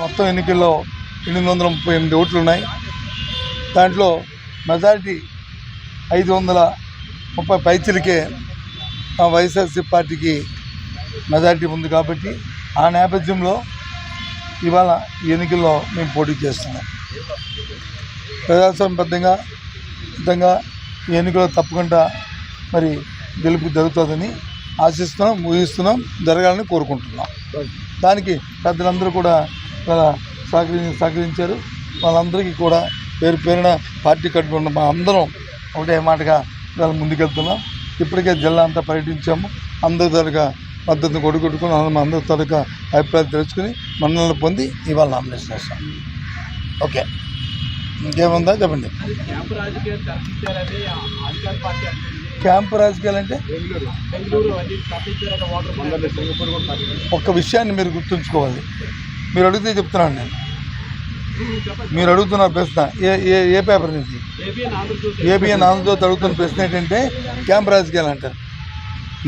మొత్తం ఎన్నికల్లో ఎనిమిది వందల ముప్పై ఎనిమిది ఓట్లు ఉన్నాయి. దాంట్లో మెజారిటీ ఐదు వందల ముప్పై పైచలకే మా వైఎస్ఆర్సీ పార్టీకి మెజారిటీ ఉంది కాబట్టి ఆ నేపథ్యంలో ఇవాళ ఈ ఎన్నికల్లో మేము పోటీ చేస్తున్నాం. ప్రజాస్వామ్యబద్ధంగా విధంగా ఈ ఎన్నికల్లో తప్పకుండా మరి గెలుపు జరుగుతుందని ఆశిస్తున్నాం ఊహిస్తున్నాం జరగాలని కోరుకుంటున్నాం. దానికి పెద్దలందరూ కూడా సహకరి సహకరించారు. వాళ్ళందరికీ కూడా పేరు పేరున పార్టీ కట్టుకున్న మా అందరం ఒకటే మాటగా ఇవాళ ముందుకెళ్తున్నాం. ఇప్పటికే జిల్లా అంతా పర్యటించాము. అందరి తరగా మద్దతును కొడుకొట్టుకుని అందరం అందరి తరగా అభిప్రాయం తెలుసుకుని మన్నలను పొంది ఇవాళ నామినేషన్ చేస్తాం ఓకే. ఇంకేముందా చెప్పండి. క్యాంపు రాజకీయాలు అంటే ఒక్క విషయాన్ని మీరు గుర్తుంచుకోవాలి. మీరు అడిగితే చెప్తున్నాను నేను. మీరు అడుగుతున్న ప్రశ్న ఏ ఏ ఏ పేపర్ నుంచి? ఏబిఎన్ ఆంధ్రజ్యోతి ఏబిఎన్ ఆంధ్రజ్యోతి అడుగుతున్న ప్రశ్న ఏంటంటే క్యాంప్ రాజకీయాలు అంటారు.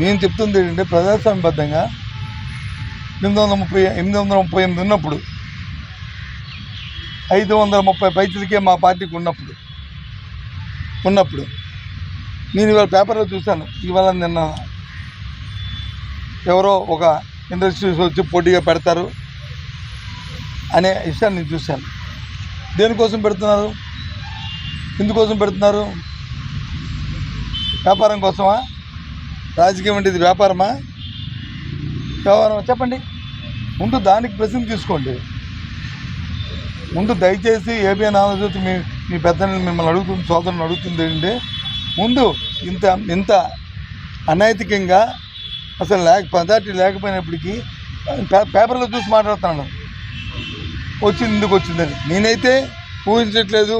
నేను చెప్తుంది ఏంటంటే ప్రజాస్వామ్యబద్ధంగా ఎనిమిది వందల ముప్పై ఎనిమిది వందల ముప్పై ఎనిమిది ఉన్నప్పుడు ఐదు వందల ముప్పై పైసలకే మా పార్టీకి ఉన్నప్పుడు ఉన్నప్పుడు నేను ఇవాళ పేపర్లో చూశాను. ఇవాళ నిన్న ఎవరో ఒక ఇండస్ట్రీస్ వచ్చి పోటీగా పెడతారు. అనే విషయాన్ని నేను చూశాను. దేనికోసం పెడుతున్నారు? ఎందుకోసం పెడుతున్నారు? వ్యాపారం కోసమా? రాజకీయం అంటే ఇది వ్యాపారమా? వ్యవహారమా చెప్పండి. ముందు దానికి ప్రశ్న తీసుకోండి. ముందు దయచేసి ఏబిఎన్ ఆంధ్రజ్యోతి మీ మీ పెద్దల్ని మిమ్మల్ని అడుగుతుంది సోదరుని అడుగుతుంది ఏంటంటే ముందు ఇంత ఇంత అనైతికంగా అసలు లేక పదార్థి లేకపోయినప్పటికీ పే పేపర్లో చూసి మాట్లాడుతున్నాను. వచ్చింది ఎందుకు వచ్చిందని నేనైతే ఊహించట్లేదు.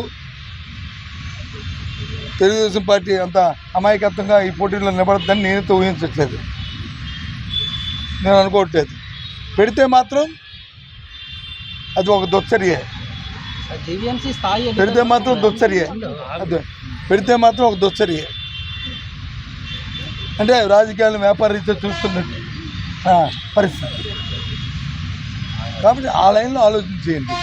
తెలుగుదేశం పార్టీ అంత అమాయకత్వంగా ఈ పోటీలో నిలబడద్దని నేనైతే ఊహించట్లేదు. నేను అనుకోవట్లేదు పెడితే మాత్రం అది ఒక దుచ్చర్యే. పెడితే మాత్రం దుచ్చర్యే. అదే. పెడితే మాత్రం ఒక దుచ్చర్యే. అంటే రాజకీయాలను వ్యాపార రీత్యా చూస్తున్నట్టు పరిస్థితి. కాబట్టి ఆ లైన్లో ఆలోచన చేయండి.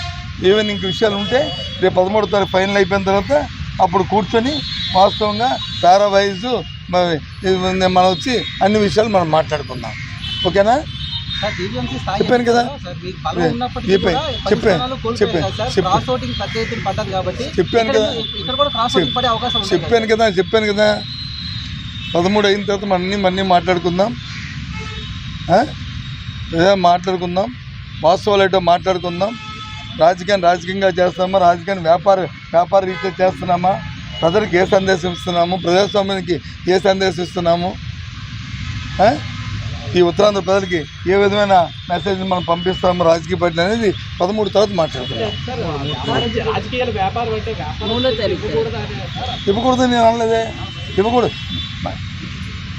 ఏమైనా ఇంక విషయాలు ఉంటే రేపు పదమూడో తారీఖు ఫైనల్ అయిపోయిన తర్వాత అప్పుడు కూర్చొని వాస్తవంగా పారావైజ్ మనం వచ్చి అన్ని విషయాలు మనం మాట్లాడుకుందాం. ఓకేనా? చెప్పాను కదా. చెప్పాను, చెప్పాను, కదా చెప్పాను. కదా. చెప్పాను. కదా చెప్పాను కదా. పదమూడు అయిన తర్వాత మనం అన్నీ మన్నీ మాట్లాడుకుందాం మాట్లాడుకుందాం. వాస్తవాలు ఏంటో మాట్లాడుకుందాం. రాజకీయాన్ని రాజకీయంగా చేస్తున్నామా? రాజకీయాన్ని వ్యాపార వ్యాపార రీత్యా చేస్తున్నామా? ప్రజలకు ఏ సందేశం ఇస్తున్నాము? ప్రజాస్వామ్యానికి ఏ సందేశం ఇస్తున్నాము? ఆ? ఈ ఉత్తరాంధ్ర ప్రజలకి ఏ విధమైన మెసేజ్ మనం పంపిస్తాము? రాజకీయ పార్టీలు అనేది పదమూడు తర్వాత సార్ ఇవ్వకూడదు నేను అనలేదే. ఇవ్వకూడదు.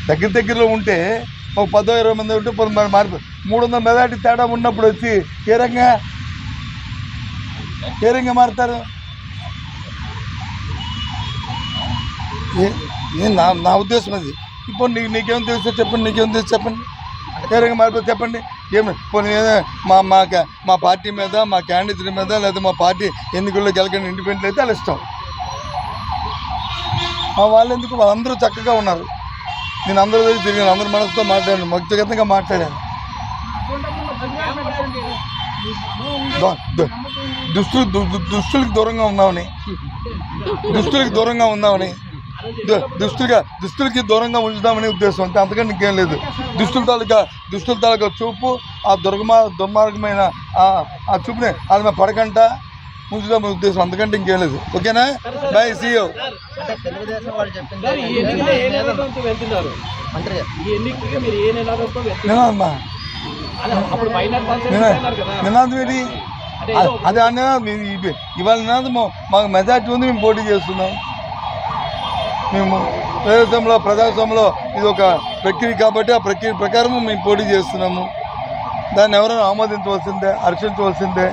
దగ్గర దగ్గరలో ఉంటే ఒక పదో ఇరవై మంది ఉంటే పది మంది మూడు వందల మెజార్టీ తేడా ఉన్నప్పుడు వచ్చి ఏ రంగా? ఏ రంగా మారుతారు? నేను నా నా ఉద్దేశం అది. ఇప్పుడు నీకు నీకేం తెలుసో చెప్పండి నీకేం తెలుసు చెప్పండి. ఏ రంగా మారిపోతే చెప్పండి. ఏమి పోనీ మా మా మా పార్టీ మీద మా క్యాండిడేట్ మీద లేదా మా పార్టీ ఎన్నికల్లో గెలకండి ఇండిపెండెంట్ అయితే అలా ఇష్టం. మా వాళ్ళు ఎందుకు వాళ్ళందరూ చక్కగా ఉన్నారు. నేను అందరూ దగ్గర తిరిగాను అందరి మనసుతో మాట్లాడాను వ్యక్తిగతంగా మాట్లాడాను. దుస్తులు దు- దుస్తులకు దూరంగా ఉందామని దుస్తులకు దూరంగా ఉందామని దుస్తులుగా దుస్తులకి దూరంగా ఉంచుదామని ఉద్దేశం అంతే అంతకంటే ఇంకేం లేదు. దుస్తుల తాలూకా దుస్తుల తాలూకా చూపు ఆ దుర్గమా దుర్మార్గమైన ఆ- చూపుని అది మా పడకంట ఉంచుదామని ఉద్దేశం అంతకంటే ఇంకేం లేదు. ఓకేనా? బై సీయో అంటే తెలుగుదేశం వాళ్ళు చెప్పింది సార్ ఈ ఎన్నికలు ఏ నినాదంతో వెళ్తున్నారు? మంత్రి గారు. ఈ ఎన్నికకి మీరు ఏ నినాదంతో వెళ్తున్నారు? నినాదమ్మా అదే అప్పుడు ఫైనల్ కాన్సెప్ట్ నినా అన్నారు కదా. నినాదం ఏంటి అదే అ- అదే అన్న ఇవాళ నినాదం మాకు మెజార్టీ ఉంది మేము పోటీ చేస్తున్నాం. మేము ప్రజాస్వామ్యంలో ప్రజాస్వామ్యంలో ఇది ఒక ప్రక్రియ కాబట్టి ఆ ప్రక్రియ ప్రకారం మేము పోటీ చేస్తున్నాము. దాన్ని ఎవరైనా ఆమోదించవలసిందే హర్షించవలసిందే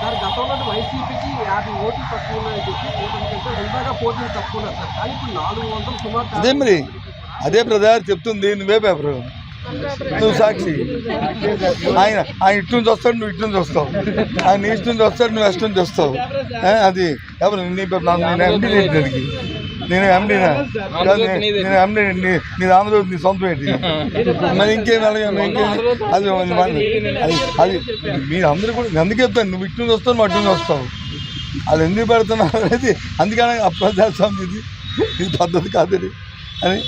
సార్ గతంలో వైసీపీకి యాభై ఓట్లు తక్కువ ఉన్నాయని చెప్పి కూటమి కంటే హుందాగా పోటీలు తక్కువ ఉన్నారు సార్. కానీ ఇప్పుడు నాలుగు వందలు సుమారు అదే మరి అదే బ్రదర్ చెప్తుంది నువ్వే పేపర్. నువ్వు సాక్షి. ఆయన ఆయన ఇటు నుంచి వస్తాడు నువ్వు ఇటు నుంచి వస్తావు. ఆయన ఈస్ట్ నుంచి వస్తాడు నువ్వు వెస్ట్ నుంచి వస్తావు. అది ఎవరు నీ నా- నేను దానికి. నేను ఎండినా కాదు, నేను- ఎండి నీ ఆంధ్రప్రదేశ్ నీ సొంతం ఏంటి మరి ఇంకేం అలాగే ఇంకేం? అది అది అది మీరు అందరూ కూడా అందుకే చెప్తాను నువ్వు ఇటు నుంచి వస్తావు అటు నుంచి వస్తావు. అది ఎందుకు పెడుతున్నావు అనేది అందుకని అప్రజాస్వామ్యం ఇది. ఇది పద్ధతి కాదు అని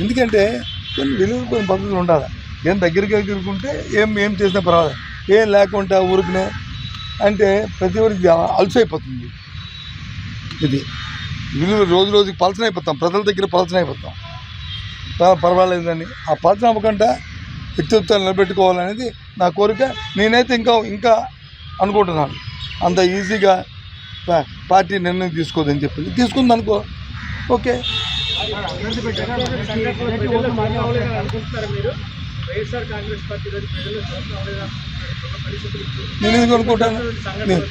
ఎందుకంటే కొన్ని విలువ కొన్ని పద్ధతులు ఉండాలి. ఏం దగ్గరికి ఎగురుకుంటే ఏం ఏం చేసినా పర్వాలేదు. ఏం లేకుండా ఊరికనే అంటే ప్రతి ఒక్కరికి అలసైపోతుంది. ఇది. విలువ రోజు రోజుకి పలచన అయిపోతాం. ప్రజల దగ్గర పలచన అయిపోతాం. ప- పర్వాలేదని ఆ పలచన అవ్వకుండా వ్యక్తిత్వాలు నిలబెట్టుకోవాలనేది నా కోరిక. నేనైతే ఇంకా ఇంకా అనుకుంటున్నాను. అంత ఈజీగా పార్టీ నిర్ణయం తీసుకోదని చెప్పింది తీసుకుంది అనుకో ఓకే. వైఎస్ఆర్ కాంగ్రెస్ పార్టీ ప్రజలు నేను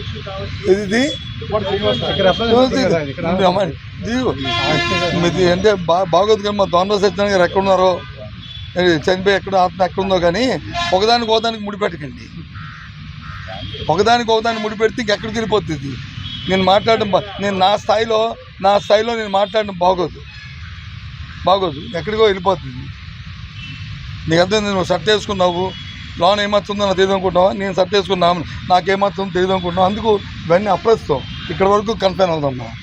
ఇష్యూ కావచ్చు. ఇది ఇది. అంటే బా బాగోదు కానీ మా దొండ సత్యనారాయణ గారు ఎక్కడ ఉన్నారో ఏ, చనిపోయి ఎక్కడ ఆత్మ ఎక్కడ ఉందో కానీ ఒకదానికి ఒకదానికి ముడిపెట్టకండి ఒకదానికి ఒకదానికి ముడిపెడితే ఇంకెక్కడికి వెళ్ళిపోతుంది. నేను మాట్లాడడం బా- నేను నా స్థాయిలో నా స్థాయిలో నేను మాట్లాడడం బాగోదు. బాగోదు. ఎక్కడికో వెళ్ళిపోతుంది. నీకు అర్థం నువ్వు షర్ట్ వేసుకున్నావు లోన్ ఏమవుతుందో నాకు తెలియదు అనుకుంటున్నావా నేను షర్ట్ వేసుకున్నాను నాకేమవుతుందో తెలియదు అనుకుంటున్నావు అందుకు ఇవన్నీ అప్రస్తుతం. ఇక్కడ వరకు కన్ఫైన్ అవుదాం మనం.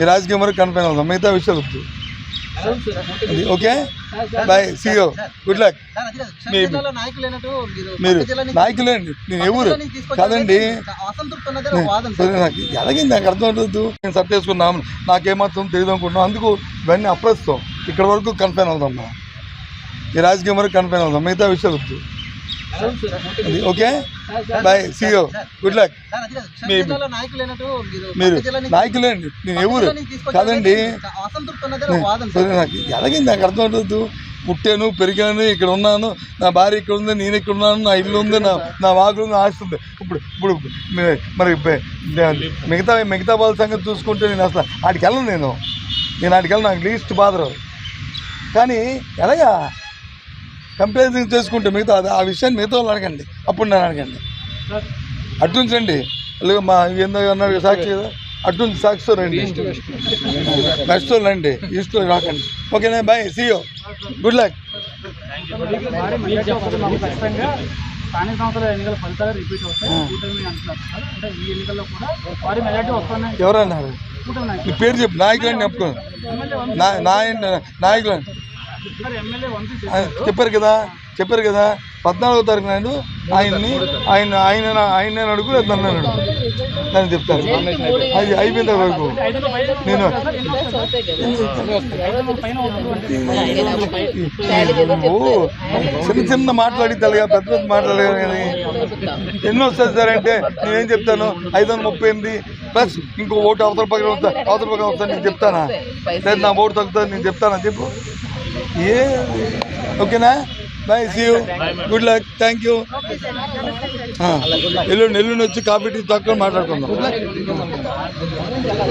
ఈ రాజకీయం వరకు కన్ఫైన్ అవుదాం. మిగతా విషయాలు వద్దు. Okay? Bye see you good luck మీరు నాయకులే అండి నేను ఎవరు? కాదండి. నాకు ఎలాగే నాకు అర్థం అవుతుంది నేను షర్ట్ వేసుకున్నాము నాకేమవుతుందో తెలియదు అనుకుంటున్నాం అందుకు ఇవన్నీ అప్రస్తుతం. ఇక్కడ వరకు కన్ఫైన్ అవుదాం మనం. ఈ రాజకీయం వరకు కన్ఫైన్ అవుదాం మిగతా విషయాలు వద్దు. Okay? Bye see you good luck నాయకులు మీరు నాయకులేండి. అండి నేను ఎవరు? కాదండి. నాకు ఎలాగే నాకు అర్థం అవుతుంది పుట్టాను పెరిగాను ఇక్కడ ఉన్నాను. నా భార్య ఇక్కడ ఉంది నేను ఇక్కడ ఉన్నాను నా ఇల్లు ఉంది నా నా వాకులు ఉంది ఆస్తి ఉంది. ఇప్పుడు ఇప్పుడు మరి మిగతా మిగతా వాళ్ళ సంగతి చూసుకుంటే నేను అసలు ఆడికి వెళ్ళను నేను. నేను ఆడికి వెళ్ళను నాకు లీస్ట్ బాధరు కానీ ఎలాగా? కంపారిజన్ చేసుకుంటే మిగతా ఆ విషయాన్ని మిగతా వాళ్ళు అడగండి. అప్పుడు నేను అడగండి. అటు నుంచి రండి. అలాగే మా ఏందో అన్నారు సాక్షి అటు సాక్షితో రండి. వెస్ట్తో రండి. ఈస్ట్లో రాకండి. ఓకేనా బాయ్ సీయో గుడ్ లక్ స్థానిక సంస్థల ఎన్నికల ఫలితాలు రిపీట్ అవుతాయి. ఎవరన్నారు? పేరు చెప్పు నాయకులని చెప్పుకో. నాయకులు సార్ ఎమ్మెల్యే వంశీ చేశారు చెప్పారు. కదా చెప్పారు కదా పద్నాలుగో తారీఖు నాడు ఆయన్ని ఆయన ఆయన ఆయన అడుగు లేదా నన్ను అడుగు. నేను చెప్తాను అది అయిపోయిన వరకు. నేను చిన్న చిన్న మాట్లాడి తెలియగా పెద్ద పెద్ద మాట్లాడగా కానీ ఎన్ని వస్తుంది సార్ అంటే నేనేం చెప్తాను? ఐదు వందల ముప్పై ఎనిమిది. ప్లస్ ఇంకో ఓటు అవతల పక్కన వస్తా అవతల పక్కన వస్తా నేను చెప్తానా? లేదు నా ఓటు తగ్గుతుంది నేను చెప్తానా? చెప్పు. ఏ? ఓకేనా? Bye see you good luck thank you ఎల్లుండి ఎల్లుండి వచ్చి కాఫీ టీ తక్కువ మాట్లాడుకుందాం.